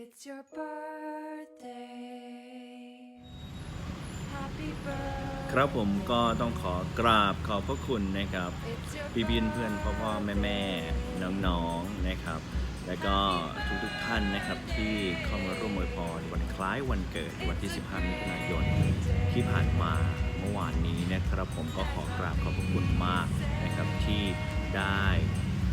It's your birthday. Happy birthday. ครับผมก็ต้องขอกราบขอบพระคุณนะครับ It's your พี่บินเพื่อนพ่อพ่อแม่แม่น้องๆนะครับ แล้วก็ทุกๆท่านนะครับที่เข้ามาร่วมอวยพรวันคล้ายวันเกิดวันที่ 15 มิถุนายนที่ผ่านมาเมื่อวานนี้นะครับ ผมก็ขอกราบขอบพระคุณมากนะครับที่ได้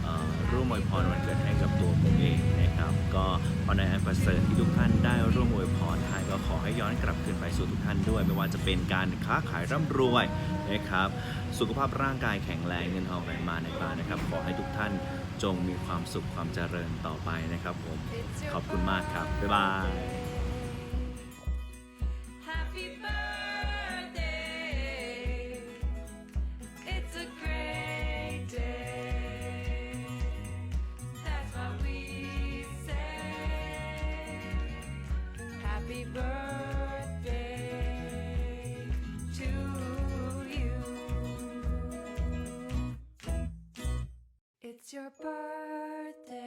เอ่อร่วมอวยพรวันเกิดให้กับตัวผมเองนะครับ ก็ พอในอันประเสริฐที่ทุกท่านได้ร่วมอวยพรให้ก็ขอให้ย้อนกลับคืนไปสู่ทุกท่านด้วย ไม่ว่าจะเป็นการค้าขายร่ำรวยนะครับสุขภาพร่างกายแข็งแรงเงินทองไหลมาในบ้านนะครับ ขอให้ทุกท่านจงมีความสุขความเจริญต่อไปนะครับผมขอบคุณมากครับบ๊ายบาย It's your birthday.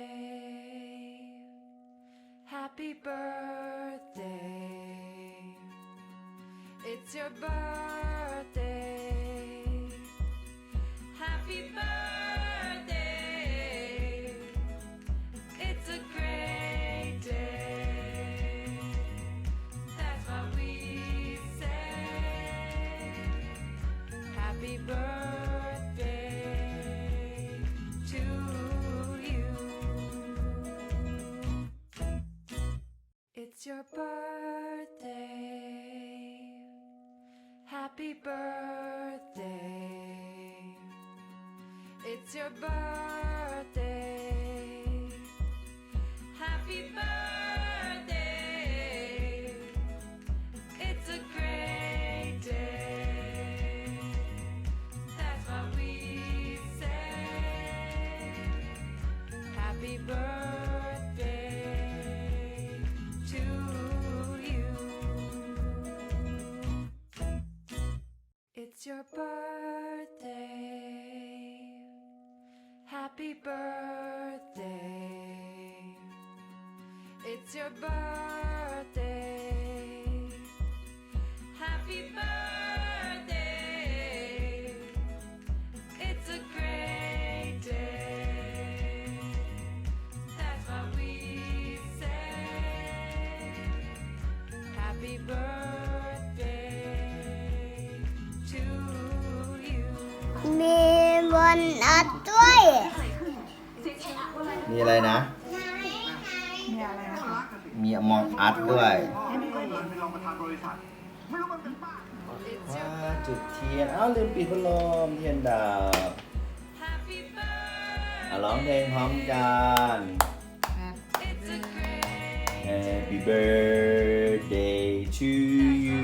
Happy birthday. It's your birthday. Your birthday. Happy birthday. It's your birthday. It's your birthday. Happy birthday. It's your birthday. Happy birthday. It's a great day. That's what we say. Happy birthday บนอัดด้วยมีอะไรนะมีอมองอัดด้วยว้าจุดเทียน อ้าวลืมปิดพัดลมเทียนดับ Happy อะ birthday. ร้องเพลงพร้อมกัน It's a great Happy birthday to you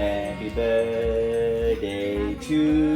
Happy birthday to you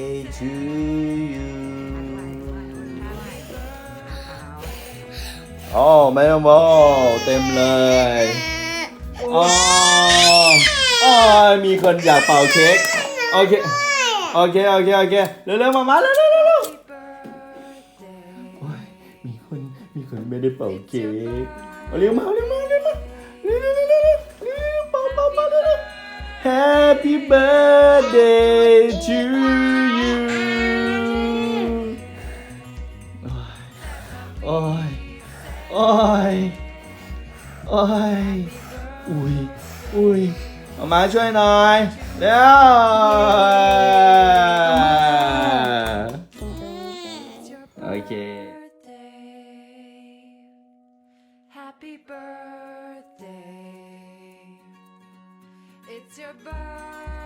To you อ๋อไม่ต้องบอกเต็มเลยอ๋ออ๋อมีคนอยากเป่าเค้กโอเคโอเคโอเคโอเคเร็วๆมามาเร็วๆเร็วๆเร็ว birthday. โอ้ยมีคนมีคนไม่ได้เป่าเค้กเอาเร็วมาเร็วมาเร็วมาเร็วเร็วเร็วเร็วเร็วเร็วเป่าเป่าเป่าเร็วเร็ว Happy birthday to you ย อุ้ย อุ้ยมามาช่วยหน่อยเร็วโอเค Happy birthday. It's your birthday.